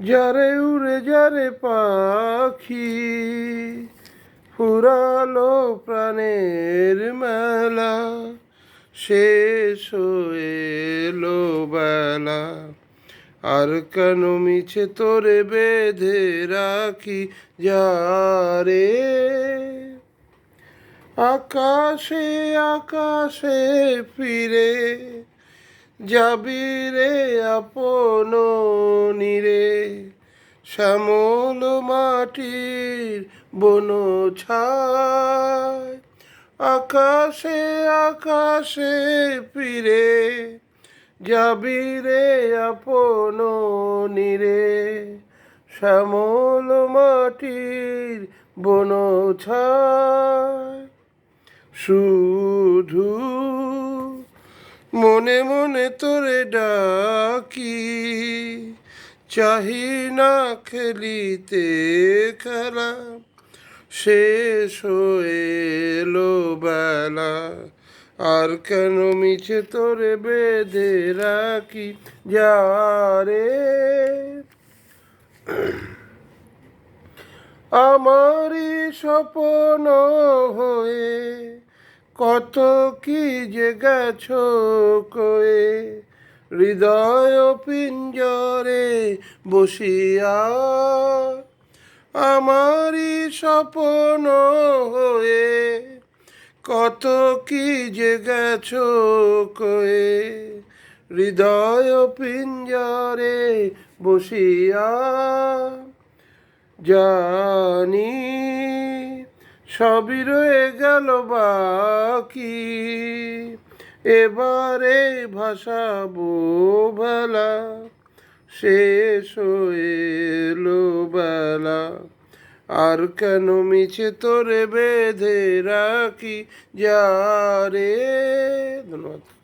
যারে উড়ে যারে পাখি ফুরালো প্রাণের মেলা, শেষ এলো বেলা। আর কেন মিছে তোরে বেঁধে রাখি যারে? আকাশে আকাশে ফিরে যাবি রে আপন নিরে? শ্যামল মাটির বন ছায়, আকাশে আকাশে ফিরে। যাবি রে আপন নিরে? শ্যামল মাটির বন ছায়। শুধু মনে মনে তোরে ডাকি। চাহি না খেলিতে খেলা শেষ এলো বেলা। আর কেন মিছে তোরে বেঁধে রাখি? যা রে। আমারই স্বপ্ন কত কি যে গেছো কয়ে? হৃদয় পিঞ্জরে বসিয়া আমারই স্বপন হয়ে কত কি যে গেছো কয়ে? হৃদয় পিঞ্জরে বসিয়া জানি সবই রয়ে গেল বাকি। এবারে ভাষা বোবেলা শেষ হয়ে এলো বেলা। আর কেন মিছে তোরে বেঁধে রাখি যা রে? ধন্যবাদ।